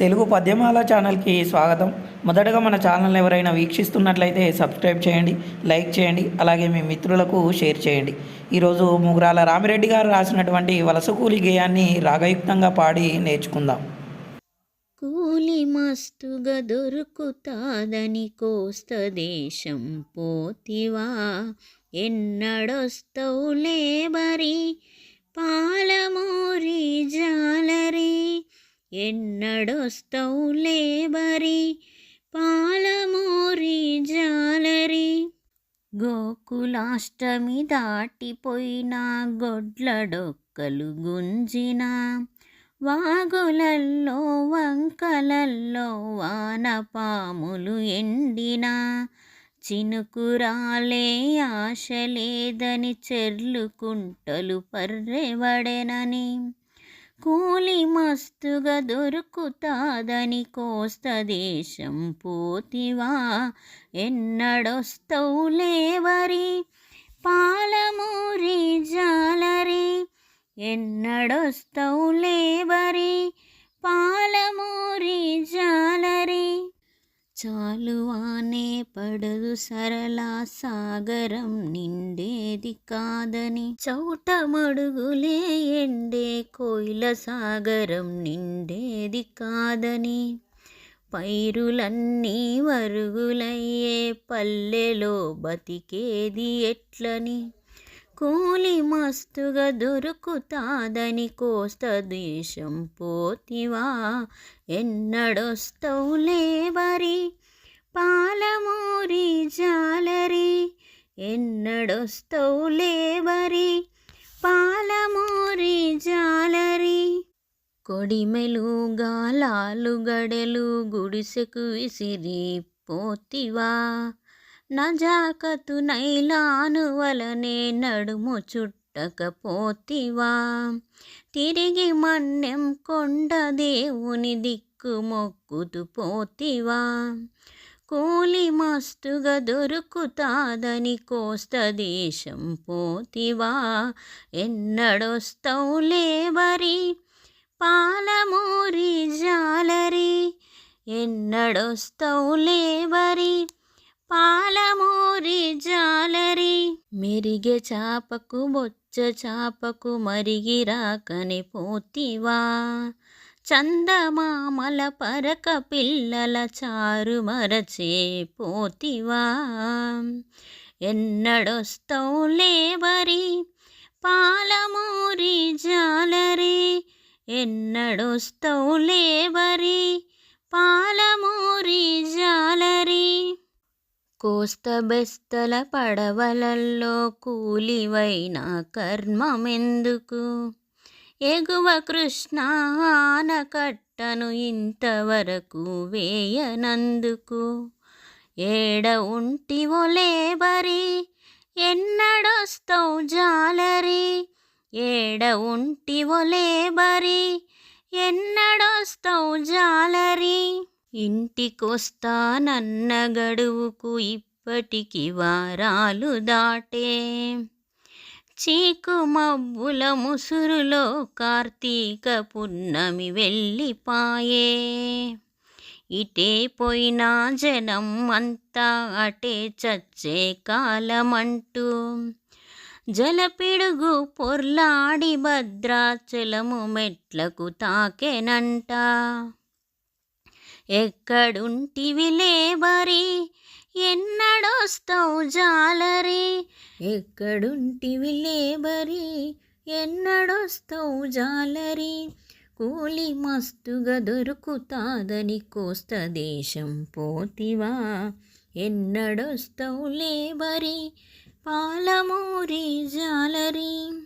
తెలుగు పద్యమాల ఛానల్కి స్వాగతం. మొదటగా మన ఛానల్ ఎవరైనా వీక్షిస్తున్నట్లయితే సబ్స్క్రైబ్ చేయండి లైక్ చేయండి అలాగే మీ మిత్రులకు షేర్ చేయండి. ఈరోజు ముగురాల రామిరెడ్డి గారు రాసినటువంటి వలస కూలి గేయాన్ని రాగయుక్తంగా పాడి నేర్చుకుందాం. కూలి మస్తుగా దొరుకుతాదని కోస్త దేశం పోతివా. ఎన్నడొస్తవు లేబరి ఎన్నడొస్తవు లేబరి పాలమూరి జాలరి. గోకులాష్టమి దాటిపోయిన గొడ్లడొక్కలు గుంజిన వాగులల్లో వంకలల్లో వానపాములు ఎండిన. చినుకురాలే ఆశ లేదని చెర్లుకుంటలు పర్రెవడెనని. కూలి మస్తుగా దొరుకుతాదని కోస్త దేశం పోతివా. ఎన్నడొస్తవు లేవరి? పాలమూరి జాలరి. ఎన్నడొస్తవు లేవరి? పా చాలువానే పడదు సరళ సాగరం నిండేది కాదని. చౌటమడుగులే ఎండే కోయిల సాగరం నిండేది కాదని. పైరులన్నీ వరుగులయ్యే పల్లెలో బతికేది ఎట్లని? కూలి మస్తుగా దొరుకుతాదని కోస్త దేశం పోతివా. ఎన్నడొస్తవు లేవరి? పాలమూరి జాలరి. ఎన్నడొస్తవు లేవరి? పాలమూరి జాలరి. కొడిమెలు గాలాలు గడలు గుడిసెకు విసిరి పోతివా. నజాకతు నైలాను వలనే నడుము చుట్టకపోతివా. తిరిగి మన్నెం కొండ దేవుని దిక్కు మొక్కుతూ పోతివా. కూలి మస్తుగా దొరుకుతాదని కోస్త దేశం పోతివా. ఎన్నడొస్తావు లేవరి? పాలమూరి జాలరి. ఎన్నడొస్తావు లేవరి? పాలమూరి జాలరి. మెరిగే చాపకు బొచ్చ చాపకు మరిగి రాకని పోతివా. చందమామల పరక పిల్లల చారు మరచే పోతివా. ఎన్నడొస్తావు లేవరి? పాలమూరి జాలరి. ఎన్నడొస్తావు లేవరి? కోస్త బెస్తల పడవలల్లో కూలివైన కర్మమెందుకు? ఎగువ కృష్ణ ఆనకట్టను ఇంతవరకు వేయనందుకు? ఏడ ఉంటివో లేబరి ఎన్నడొస్తావు జాలరి? ఏడ ఉంటివో లేబరి ఎన్నడొస్తావు జాలరి? ఇంటికొస్తానన్న గడువుకు ఇప్పటికి వారాలు దాటే. చీకు మబ్బుల ముసురులో కార్తీక పున్నమి వెళ్ళిపాయే. ఇటే పోయినా జనం అంతా అటే చచ్చే కాలమంటూ. జలపిడుగు పొర్లాడి భద్రాచలము మెట్లకు తాకెనంట. ఎక్కడుంటివిలే మరి ఎన్నడొస్తావు జాలరి? ఎక్కడుంటివి లేబరి ఎన్నడొస్తావు జాలరి? కూలి మస్తుగా దొరుకుతాదని కోస్త దేశం పోతివా? ఎన్నడొస్తావు లేబరి పాలమూరి జాలరి